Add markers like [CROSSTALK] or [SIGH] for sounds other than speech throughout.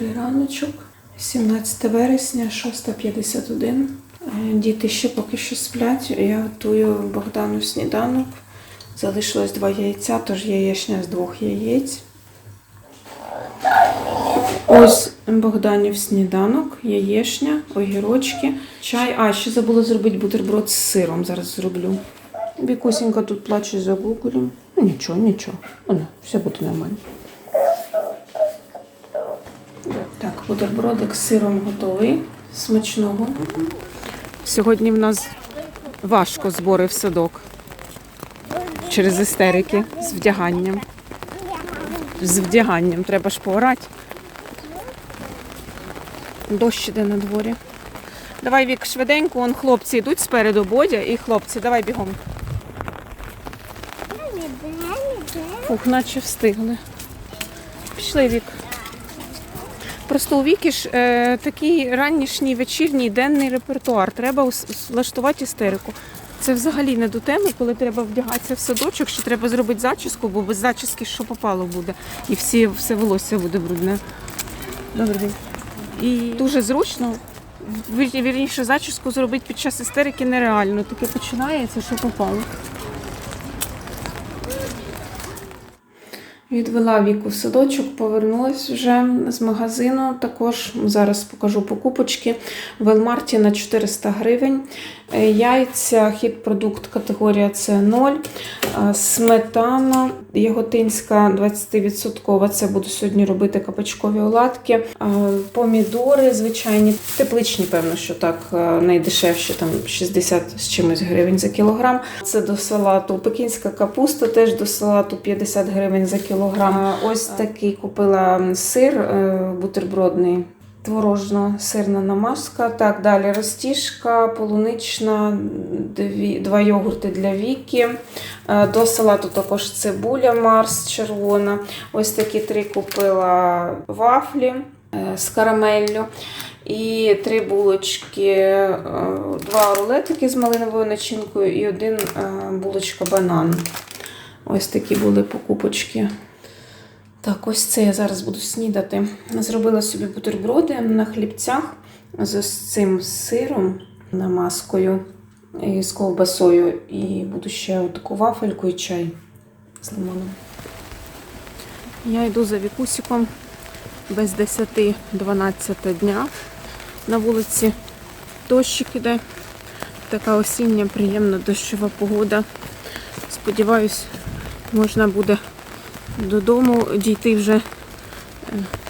Добрий раночок. 17 вересня, 6.51. Е, Діти ще поки що сплять. Я готую Богдану сніданок. Залишилось два яйця, тож яєчня з двох яєць. Ось Богданів сніданок, яєшня, огірочки, чай. А, ще забула зробити бутерброд з сиром. Зараз зроблю. Вікусінька тут плаче за гуглем. Ну нічого, нічого. Воно, все буде нормально. Так, бутербродик з сиром готовий. Смачного. Сьогодні в нас важко збори в садок через істерики з вдяганням. З вдяганням треба ж поорати. Дощ іде на дворі. Давай, Вік, швиденько, он хлопці йдуть спереду, Бодя і хлопці, давай бігом. Фух, наче встигли. Пішли, Вік. Просто у Віки ж е, такий ранішній, вечірній, денний репертуар. Треба влаштувати істерику. Це взагалі не до теми, коли треба вдягатися в садочок, що треба зробити зачіску, бо без зачіски що попало буде. І всі, все волосся буде брудне. Добрий день. І дуже зручно. Вірніше, зачіску зробити під час істерики нереально. Таке починається, що попало. Відвела віку в садочок, повернулась вже з магазину. Також зараз покажу покупочки. В Велмарті на 400 гривень. Яйця, хід продукт категорія С0. Е, Сметана яготинська 20%. Це буду сьогодні робити капачкові оладки. Е, Помідори звичайні, тепличні, певно, що так е, найдешевші, там 60 з чимось гривень за кілограм. Це до салату. Пекінська капуста теж до салату 50 гривень за кілограм. Ось такий купила сир е, бутербродний. Творожно-сирна намазка. Так, далі розтіжка, полунична, дві, два йогурти для віки. Е, До салату також цибуля Марс червона. Ось такі три купила вафлі е, з карамеллю. І три булочки, е, два рулетики з малиновою начинкою і один булочка банан. Ось такі були покупочки. Так, ось це я зараз буду снідати. Зробила собі бутерброди на хлібцях з цим сиром, намазкою і з ковбасою. І буду ще таку вафельку і чай з лимоном. Я йду за вікусиком без 10-12 дня. На вулиці дощик іде. Така осіння, приємна дощова погода. Сподіваюсь, можна буде додому дійти вже е,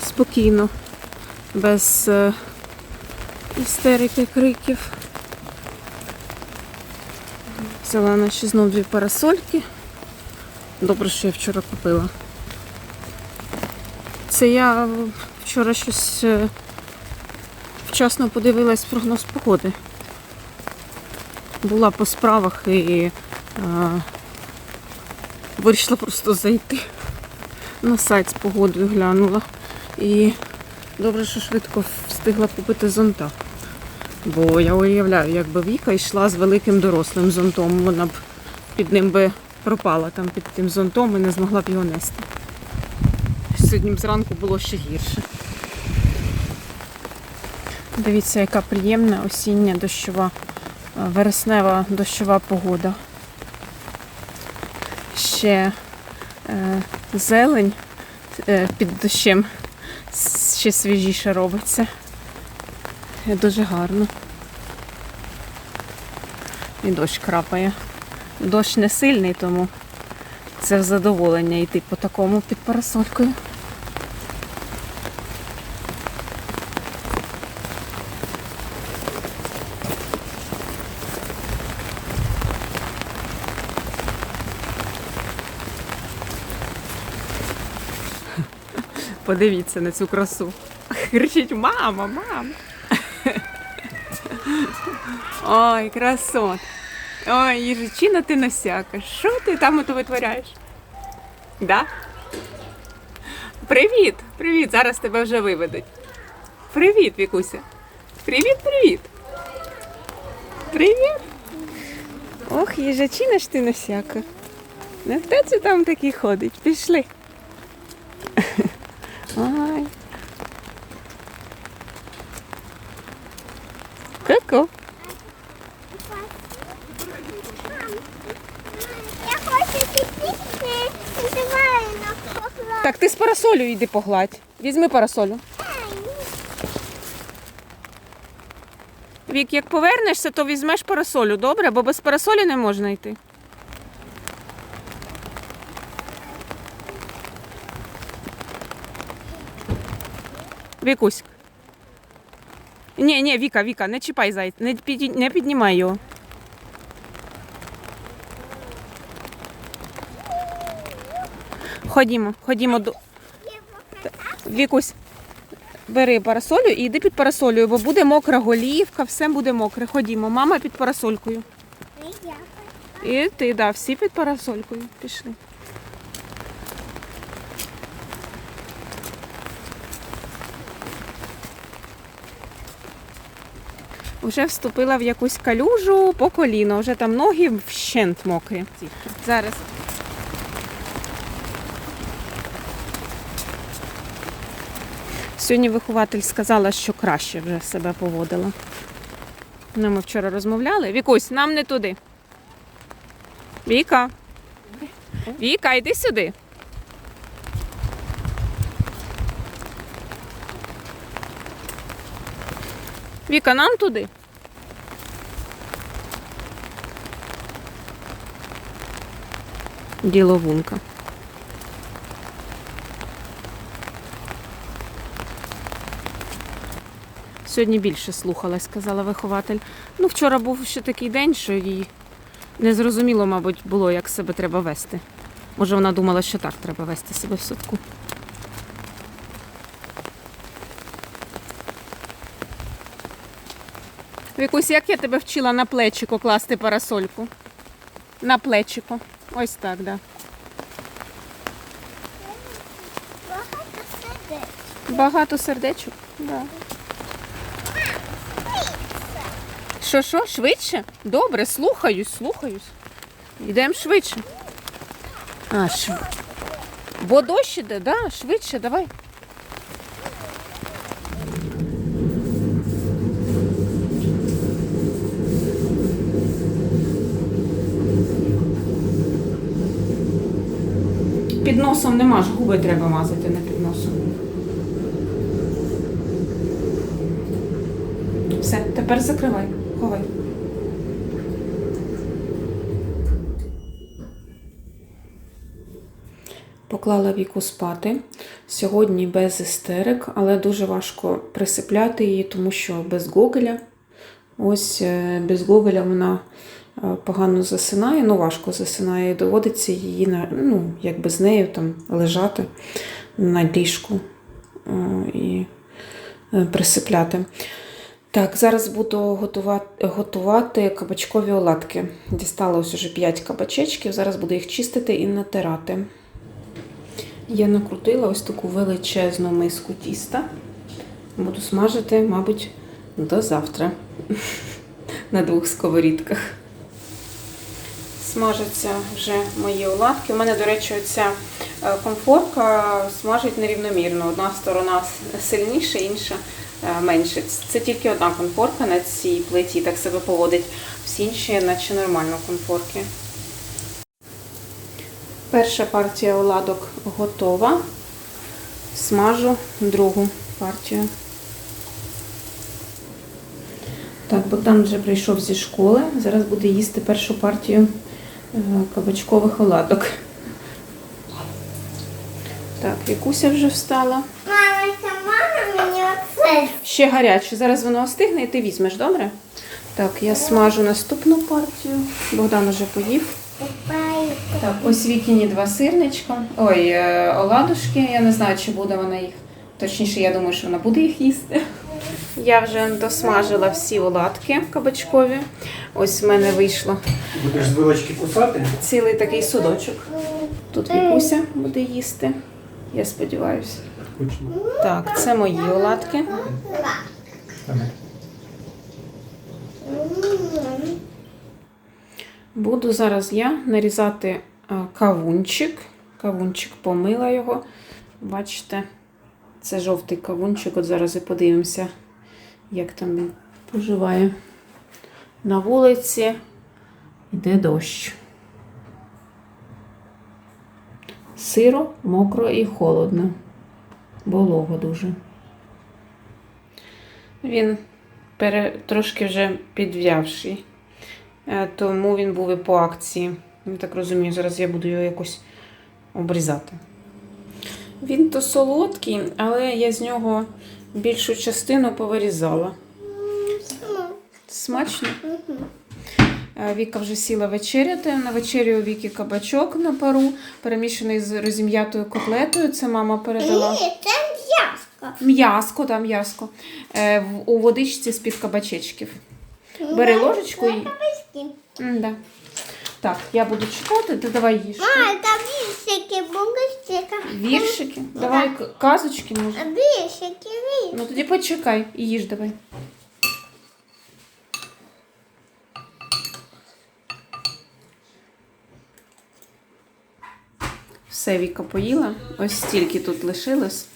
спокійно, без е, істерики, криків. Взяла наші знов дві парасольки. Добре, що я вчора купила. Це я вчора щось е, вчасно подивилась прогноз погоди. Була по справах і е, вирішила просто зайти на сайт з погодою глянула. І добре, що швидко встигла купити зонта. Бо я уявляю, якби Віка йшла з великим дорослим зонтом, вона б під ним би пропала там під тим зонтом і не змогла б його нести. Сьогодні зранку було ще гірше. Дивіться, яка приємна осіння дощова, е, вереснева дощова погода. Ще е, зелень е, під дощем ще свіжіше робиться. Е, Дуже гарно. І дощ крапає. Дощ не сильний, тому це в задоволення йти по такому під парасолькою. Подивіться на цю красу. Кричить мама, мама. Ой, красот. Ой, їжичина ти носяка. Що ти там ото витворяєш? Да? Привіт, привіт, зараз тебе вже виведуть. Привіт, Вікуся. Привіт, привіт. Ох, їжачина ж ти носяка. Не хто це там такий ходить? Пішли. Ай. Ку-ку. Я хочу піти, називаю на погладь. Так ти з парасолю йди погладь. Візьми парасолю. Вік, як повернешся, то візьмеш парасолю, добре? Бо без парасолі не можна йти. Вікусь. Ні, ні, Віка, Віка, не чіпай зайця, не, піді... не піднімай його. Ходімо, ходімо до. Вікусь, бери парасолю і йди під парасолею, бо буде мокра голівка, все буде мокре. Ходімо, мама під парасолькою. І ти, да, всі під парасолькою. Пішли. Вже вступила в якусь калюжу по коліно, вже там ноги вщент мокрі. Зараз. Сьогодні вихователь сказала, що краще вже себе поводила. Ну, ми вчора розмовляли. Вікусь, нам не туди. Віка. Віка, йди сюди. Віка, нам туди. Діловунка. Сьогодні більше слухалась, сказала вихователь. Ну, вчора був ще такий день, що їй незрозуміло, мабуть, було, як себе треба вести. Може, вона думала, що так треба вести себе в садку. Вікусь, як я тебе вчила на плечико класти парасольку? На плечико. Ось так, так. Да. Багато сидить. Багато сердечок. Да. Що, що, швидше? Добре, слухаюсь, слухаюсь. Йдемо швидше. А, шв... Бо дощ іде, да, швидше, давай. Під носом нема ж губи треба мазати, не під носом. Все, тепер закривай, ховай. Поклала віку спати. Сьогодні без істерик, але дуже важко присипляти її, тому що без гоголя. Ось е, без гоголя вона погано засинає, ну важко засинає, і доводиться її ну, якби з нею там лежати на ліжку е, і е, присипляти. Так, зараз буду готувати, готувати кабачкові оладки. Дістала ось уже 5 кабачечків, зараз буду їх чистити і натирати. Я накрутила ось таку величезну миску тіста. Буду смажити, мабуть, до завтра [LAUGHS] на двох сковорідках. Смажаться вже мої оладки. У мене, до речі, оця е, комфорка смажить нерівномірно. Одна сторона сильніша, інша е, менше. Це тільки одна конфорка на цій плиті так себе поводить. Всі інші, наче нормально конфорки. Перша партія оладок готова. Смажу другу партію. Так, Богдан вже прийшов зі школи. Зараз буде їсти першу партію кабачкових оладок. Так, Вікуся вже встала. Мама, це мама мені оце. Ще гаряче. Зараз воно остигне і ти візьмеш, добре? Так, я смажу наступну партію. Богдан уже поїв. Так, ось вікіні два сирничка. Ой, е, оладушки. Я не знаю, чи буде вона їх. Точніше, я думаю, що вона буде їх їсти. Я вже досмажила всі оладки кабачкові. Ось в мене вийшло Будеш з вилочки кусати? цілий такий судочок. Тут Вікуся буде їсти. Я сподіваюся. Кучно. Так, це мої оладки. Буду зараз я нарізати е, кавунчик. Кавунчик помила його. Бачите, це жовтий кавунчик. От зараз і подивимося, як там він поживає. На вулиці йде дощ. Сиро, мокро і холодно. Волого дуже. Він пере, трошки вже підв'явший. Е, Тому він був і по акції. Я так розумію, зараз я буду його якось обрізати. Він то солодкий, але я з нього більшу частину повирізала. Смачно. Е, Віка вже сіла вечеряти. На вечерю у Віки кабачок на пару, перемішаний з розім'ятою котлетою. Це мама передала. Ні, це м'яско. М'яско, там м'яско. Е, в- у водичці з-під кабачечків. Бери ложечку і. М-да. Так, я буду читати, ти давай їж. А, там вішики, богостика. Віршики. Давай к- казочки може. Вішики, вішики. Ну тоді почекай і їж давай. Все, Віка поїла. Ось стільки тут лишилось.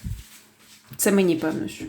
Це мені, певно, що.